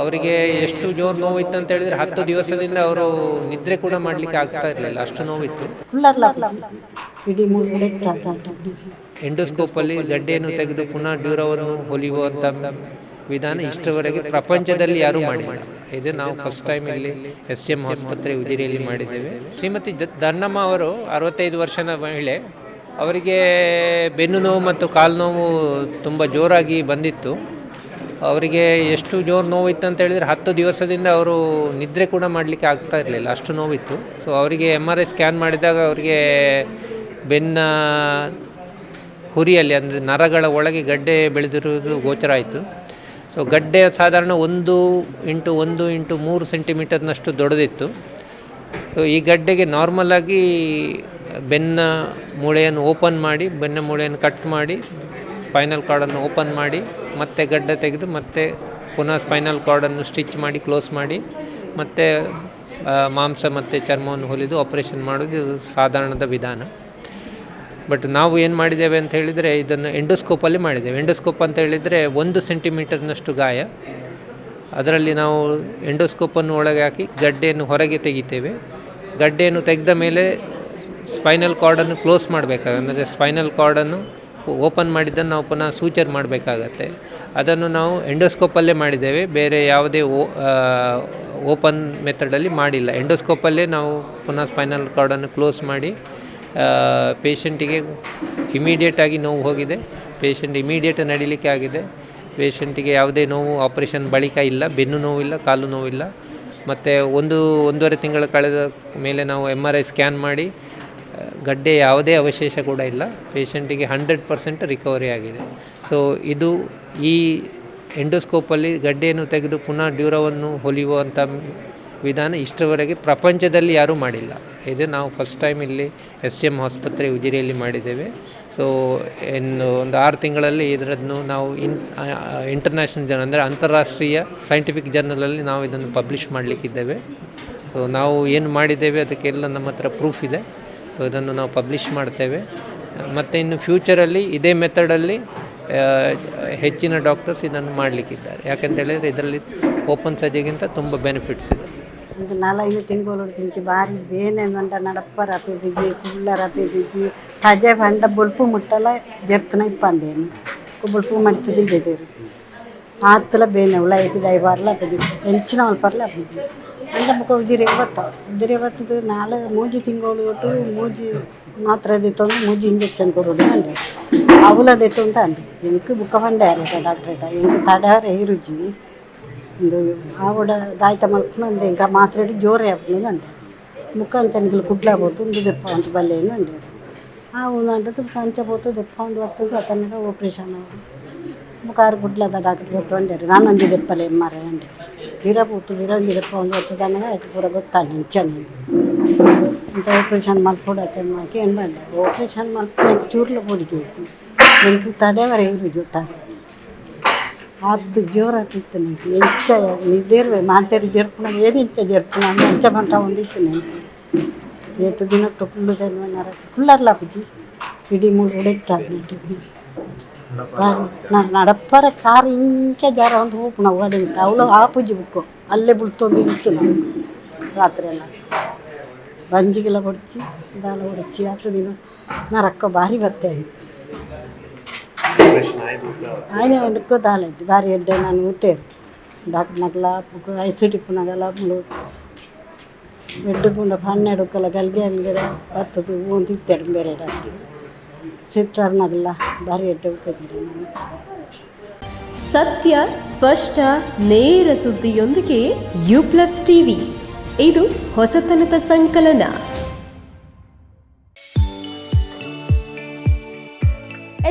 ಅವರಿಗೆ ಎಷ್ಟು ಜೋರು ನೋವಿತ್ತು ಅಂತ ಹೇಳಿದ್ರೆ ಹತ್ತು ದಿವಸದಿಂದ ಅವರು ನಿದ್ರೆ ಕೂಡ ಮಾಡ್ಲಿಕ್ಕೆ ಆಗ್ತಾ ಇರಲಿಲ್ಲ ಅಷ್ಟು ನೋವಿತ್ತು. ಎಂಡೋಸ್ಕೋಪ್ ಅಲ್ಲಿ ಎಂಡೋಸ್ಕೋಪಲ್ಲಿ ಗಡ್ಡೆಯನ್ನು ತೆಗೆದು ಪುನಃ ಡ್ಯೂರವನ್ನು ಹೊಲಿಯುವಂತ ವಿಧಾನ ಇಷ್ಟವರೆಗೆ ಪ್ರಪಂಚದಲ್ಲಿ ಯಾರೂ ಮಾಡಿಲ್ಲ. ಇದು ನಾವು ಫಸ್ಟ್ ಟೈಮ್ ಇಲ್ಲಿ ಎಸ್ ಡಿ ಎಂ ಆಸ್ಪತ್ರೆ ಉಜಿರೆಯಲ್ಲಿ ಮಾಡಿದ್ದೇವೆ. ಶ್ರೀಮತಿ ದರ್ಣಮ್ಮ ಧರ್ಣಮ್ಮ ಅವರು ಅರವತ್ತೈದು ವರ್ಷದ ಮಹಿಳೆ. ಅವರಿಗೆ ಬೆನ್ನು ನೋವು ಮತ್ತು ಕಾಲು ನೋವು ತುಂಬ ಜೋರಾಗಿ ಬಂದಿತ್ತು. ಅವರಿಗೆ ಎಷ್ಟು ಜೋರು ನೋವಿತ್ತು ಅಂತ ಹೇಳಿದರೆ ಹತ್ತು ದಿವಸದಿಂದ ಅವರು ನಿದ್ರೆ ಕೂಡ ಮಾಡಲಿಕ್ಕೆ ಆಗ್ತಾ ಇರಲಿಲ್ಲ, ಅಷ್ಟು ನೋವಿತ್ತು. ಸೊ ಅವರಿಗೆ ಎಂ ಆರ್ ಐ ಸ್ಕ್ಯಾನ್ ಮಾಡಿದಾಗ ಅವರಿಗೆ ಬೆನ್ನ ಹುರಿಯಲ್ಲಿ, ಅಂದರೆ ನರಗಳ ಒಳಗೆ ಗಡ್ಡೆ ಬೆಳೆದಿರುವುದು ಗೋಚರ ಆಯಿತು. ಸೊ ಗಡ್ಡೆ ಸಾಧಾರಣ ಒಂದು ಇಂಟು ಒಂದು ಇಂಟು ಮೂರು ಸೆಂಟಿಮೀಟರ್ನಷ್ಟು ದೊಡ್ಡದಿತ್ತು. ಸೊ ಈ ಗಡ್ಡೆಗೆ ನಾರ್ಮಲಾಗಿ ಬೆನ್ನ ಮೂಳೆಯನ್ನು ಓಪನ್ ಮಾಡಿ, ಬೆನ್ನ ಮೂಳೆಯನ್ನು ಕಟ್ ಮಾಡಿ ಸ್ಪೈನಲ್ ಕಾರ್ಡನ್ನು ಓಪನ್ ಮಾಡಿ, ಮತ್ತೆ ಗಡ್ಡೆ ತೆಗೆದು, ಮತ್ತೆ ಪುನಃ ಸ್ಪೈನಲ್ ಕಾರ್ಡನ್ನು ಸ್ಟಿಚ್ ಮಾಡಿ ಕ್ಲೋಸ್ ಮಾಡಿ, ಮತ್ತೆ ಮಾಂಸ ಮತ್ತು ಚರ್ಮವನ್ನು ಹೊಲಿದು ಆಪರೇಷನ್ ಮಾಡೋದು ಇದು ಸಾಧಾರಣದ ವಿಧಾನ. ಬಟ್ ನಾವು ಏನು ಮಾಡಿದ್ದೇವೆ ಅಂತ ಹೇಳಿದರೆ ಇದನ್ನು ಎಂಡೋಸ್ಕೋಪಲ್ಲಿ ಮಾಡಿದ್ದೇವೆ. ಎಂಡೋಸ್ಕೋಪ್ ಅಂತ ಹೇಳಿದರೆ ಒಂದು ಸೆಂಟಿಮೀಟರ್ನಷ್ಟು ಗಾಯ. ಅದರಲ್ಲಿ ನಾವು ಎಂಡೋಸ್ಕೋಪನ್ನು ಒಳಗೆ ಹಾಕಿ ಗಡ್ಡೆಯನ್ನು ಹೊರಗೆ ತೆಗಿತೇವೆ. ಗಡ್ಡೆಯನ್ನು ತೆಗೆದ ಮೇಲೆ ಸ್ಪೈನಲ್ ಕಾರ್ಡನ್ನು ಕ್ಲೋಸ್ ಮಾಡಬೇಕಾಗ ಅಂದರೆ ಸ್ಪೈನಲ್ ಕಾರ್ಡನ್ನು ಓಪನ್ ಮಾಡಿದ್ದನ್ನು ನಾವು ಪುನಃ ಸೂಚರ್ ಮಾಡಬೇಕಾಗತ್ತೆ. ಅದನ್ನು ನಾವು ಎಂಡೋಸ್ಕೋಪಲ್ಲೇ ಮಾಡಿದ್ದೇವೆ. ಬೇರೆ ಯಾವುದೇ ಓಪನ್ ಮೆಥಡಲ್ಲಿ ಮಾಡಿಲ್ಲ. ಎಂಡೋಸ್ಕೋಪಲ್ಲೇ ನಾವು ಪುನಃ ಸ್ಪೈನಲ್ ಕಾರ್ಡನ್ನು ಕ್ಲೋಸ್ ಮಾಡಿ ಪೇಷಂಟಿಗೆ ಇಮಿಡಿಯೇಟಾಗಿ ನೋವು ಹೋಗಿದೆ. ಪೇಷಂಟ್ ಇಮಿಡಿಯೇಟ್ ನಡಿಲಿಕ್ಕೆ ಆಗಿದೆ. ಪೇಷಂಟಿಗೆ ಯಾವುದೇ ನೋವು, ಆಪರೇಷನ್ ಬಳಿಕ ಇಲ್ಲ. ಬೆನ್ನು ನೋವಿಲ್ಲ, ಕಾಲು ನೋವಿಲ್ಲ. ಮತ್ತು ಒಂದು, ಒಂದೂವರೆ ತಿಂಗಳು ಕಳೆದ ಮೇಲೆ ನಾವು ಎಂ ಆರ್ ಐ ಸ್ಕ್ಯಾನ್ ಮಾಡಿ ಗಡ್ಡೆ ಯಾವುದೇ ಅವಶೇಷ ಕೂಡ ಇಲ್ಲ. ಪೇಷಂಟಿಗೆ ಹಂಡ್ರೆಡ್ ಪರ್ಸೆಂಟ್ ರಿಕವರಿ ಆಗಿದೆ. ಸೊ ಇದು ಈ ಎಂಡೋಸ್ಕೋಪಲ್ಲಿ ಗಡ್ಡೆಯನ್ನು ತೆಗೆದು ಪುನಃ ಡ್ಯೂರವನ್ನು ಹೊಲಿಯುವಂಥ ವಿಧಾನ ಇಷ್ಟರವರೆಗೆ ಪ್ರಪಂಚದಲ್ಲಿ ಯಾರೂ ಮಾಡಿಲ್ಲ. ಇದು ನಾವು ಫಸ್ಟ್ ಟೈಮ್ ಇಲ್ಲಿ ಎಸ್ ಟಿ ಎಂ ಆಸ್ಪತ್ರೆ ಉಜಿರೆಯಲ್ಲಿ ಮಾಡಿದ್ದೇವೆ. ಸೊ ಇನ್ನು ಒಂದು ಆರು ತಿಂಗಳಲ್ಲಿ ಇದರದ್ದು ನಾವು ಇನ್ ಇಂಟರ್ನ್ಯಾಷನಲ್ ಜರ್ನಲ್ ಅಂದರೆ ಅಂತಾರಾಷ್ಟ್ರೀಯ ಸೈಂಟಿಫಿಕ್ ಜರ್ನಲಲ್ಲಿ ನಾವು ಇದನ್ನು ಪಬ್ಲಿಷ್ ಮಾಡಲಿಕ್ಕಿದ್ದೇವೆ. ಸೊ ನಾವು ಏನು ಮಾಡಿದ್ದೇವೆ ಅದಕ್ಕೆಲ್ಲ ನಮ್ಮ ಹತ್ರ ಪ್ರೂಫ್ ಇದೆ. ಸೊ ಇದನ್ನು ನಾವು ಪಬ್ಲಿಷ್ ಮಾಡ್ತೇವೆ. ಮತ್ತು ಇನ್ನು ಫ್ಯೂಚರಲ್ಲಿ ಇದೇ ಮೆಥಡಲ್ಲಿ ಹೆಚ್ಚಿನ ಡಾಕ್ಟರ್ಸ್ ಇದನ್ನು ಮಾಡಲಿಕ್ಕಿದ್ದಾರೆ. ಯಾಕಂತೇಳಿದರೆ ಇದರಲ್ಲಿ ಓಪನ್ ಸರ್ಜರಿಗಿಂತ ತುಂಬ ಬೆನಿಫಿಟ್ಸ್ ಇದೆ. ಒಂದು ನಾಲ್ಕೈದು ತಿಂಗಳು ತಿಂಚಿ ಭಾರಿ ಬೇನೆ ಮಂಡ ನಡಪ್ಪ ರಪಿದಿಜಿ ಕುಳ್ಳ ರಪಿದಿಜಿ ಕಜೆ ಬಂಡ ಬುಳ್ಪು ಮುಟ್ಟಲ್ಲ ಜರ್ತನ ಇಪ್ಪಂದೇನು. ಬುಳ್ಪು ಮಾಡ್ತಿದ್ದಿ ಬೇದೇರು. ಆತಲ ಬೇನೆ ಉಳ ಐದು ಐವಾರ್ಲ ಅಪ್ಪಿದಿ ಹೆಂಚಿನ ಅಲ್ಪರ್ಲ ಅಪ್ಪಿದಿ ಅಂತ ಮುಖ ಉಜಿರೆ ಬರ್ತಾವೆ ಉಜಿರೆ ಬರ್ತದೆ ನಾಳೆ ಮೂಜಿ ತಿಂಗಳು ಒಟ್ಟು ಮೂಜಿ ಮಾತ್ರೆ ಅದಿತ್ತು ಮೂಜಿ ಇಂಜೆಕ್ಷನ್ ಕೊರೋದು ಅಂಡೆ ಅವಲದಿತ್ತು ಅಂತ ಅಂಡೆ ಇದಕ್ಕೆ ಬುಕ್ಕ ಬಂಡೆ ಆರೈತ ಡಾಕ್ಟ್ರೇಟ ಹಿಂಗೆ ತಡಹಾರ ಏರುಜಿ ಒಂದು ಆವಡ ದಾಯ್ತ ಮಲ್ಕೊಂಡು ಅಂದೆ ಇಂಕ ಮಾತ್ರೆ ಜೋರೇ ಆಗ್ಬೋದು ಅಂಡೆ ಮುಖ ಅಂತ ನಿಗಲು ಕುಡ್ಲಾಗ್ಬೋದು ಒಂದು ದೆಪ್ಪ ಅಂತ ಬಲ್ಲೇನು ಅಂಡೆ అవును అంటే కంచపోతే దెప్పండి వస్తుంది అతనిగా ఆపరేషన్ ముఖారు గుడ్లదా డాక్టర్ పోతుండారు నాన్న దెప్పలేమ్మారండి ವೀರಪುತ್ರ ವೀರಪ್ಪ ಒತ್ತದಾಗ ಎಟ್ಕೂರ ಗೊತ್ತಾನೆ ಚೆನ್ನಾಗಿ ಅಂತ ಆಪ್ರೇಷನ್ ಮಾಡ್ಕೊಡತ್ತೆ ಮಾಕೆ ಏನು ಮಾಡ ಆಪ್ರೇಷನ್ ಮಾಡ್ಕೊಡಕ್ಕೆ ಚೂರ್ಲ ಹೋಲಿಕೆ ಐತಿ ನನಗೆ ತಡೆವರೆ ಇವರು ಜೊಟ್ಟಾರೆ ಅದು ಜೋರಾಗ್ತಿತ್ತು ನನಗೆ ಹೆಚ್ಚ ನಿದ್ದೇರ್ವೆ ಮಾತೇರಿ ಜರ್ಪಣ ಏನಿಂತ ಜರ್ಪಣ ಅಂತ ಬಂತ ಒಂದಿತ್ತು ನನಗೆ ಇವತ್ತು ದಿನ ಟೊಪ್ಪು ನರ ಕುಳ್ಳರ್ಲ ಬುಜಿ ಇಡೀ ಮೂರು ಹೊಡೆಯುತ್ತಾರೆ ನಟಿಗೆ ನಾನು നടപ്പറ ಕಾರ್ ಹಿಂಗೆ ದಾರ ಒಂದು ಹೋಗಿ ನಾವು ಓಡಿ ಅವಳು ಆ ಪೂಜೆ ಬಿಕ್ಕು ಅಲ್ಲೇ ಬಿಡ್ತೊಂದು ನಿಂತು ನಾವು. ರಾತ್ರಿ ಎಲ್ಲ. ಬಂಜಿಗೆಲ್ಲ ಹೊಡಿಸಿ ಬಾಲ ಹೊಡಿಸಿ ಹತ್ತು ದಿನ ನರಕ್ಕ ಭಾರಿ ಬರ್ತೇನೆ ಆಯ್ನೆ ಎಣ್ಣಕ್ಕೂ ದಾಲ ಇತ್ತು ಭಾರಿ ಎಡ್ಡೆ ನಾನು ಊಟೇ. ಡಾಕ್ಟರ್ನಾಗಲ್ಲ ಐಸು ಟಿಪ್ಪನಾಗಲ್ಲ ಮುಳು ಬೆಡ್ಡು ಗುಂಡ ಹಣ್ಣೆಡುಕಲ್ಲ ಗಲ್ಗೆ ಹಣ್ಣಿಗೆ ಬತ್ತದು ಊಂದಿತ್ತೇನೆ ಬೇರೆ ಡಾಕ್ಟರ್. ಸಿಟ್ಟಾರ್ ಭಾರಿ ಉಪಯೋಗಿರಿ ನಾನು ಸತ್ಯ ಸ್ಪಷ್ಟ ನೇರ ಸುದ್ದಿಯೊಂದಿಗೆ ಯು ಪ್ಲಸ್ ಟಿವಿ. ಇದು ಹೊಸತನದ ಸಂಕಲನ.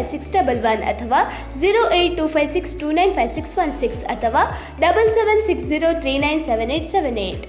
five six double one ಅಥವಾ zero eight two five six two nine five six one six ಅಥವಾ double seven six zero three nine seven eight seven eight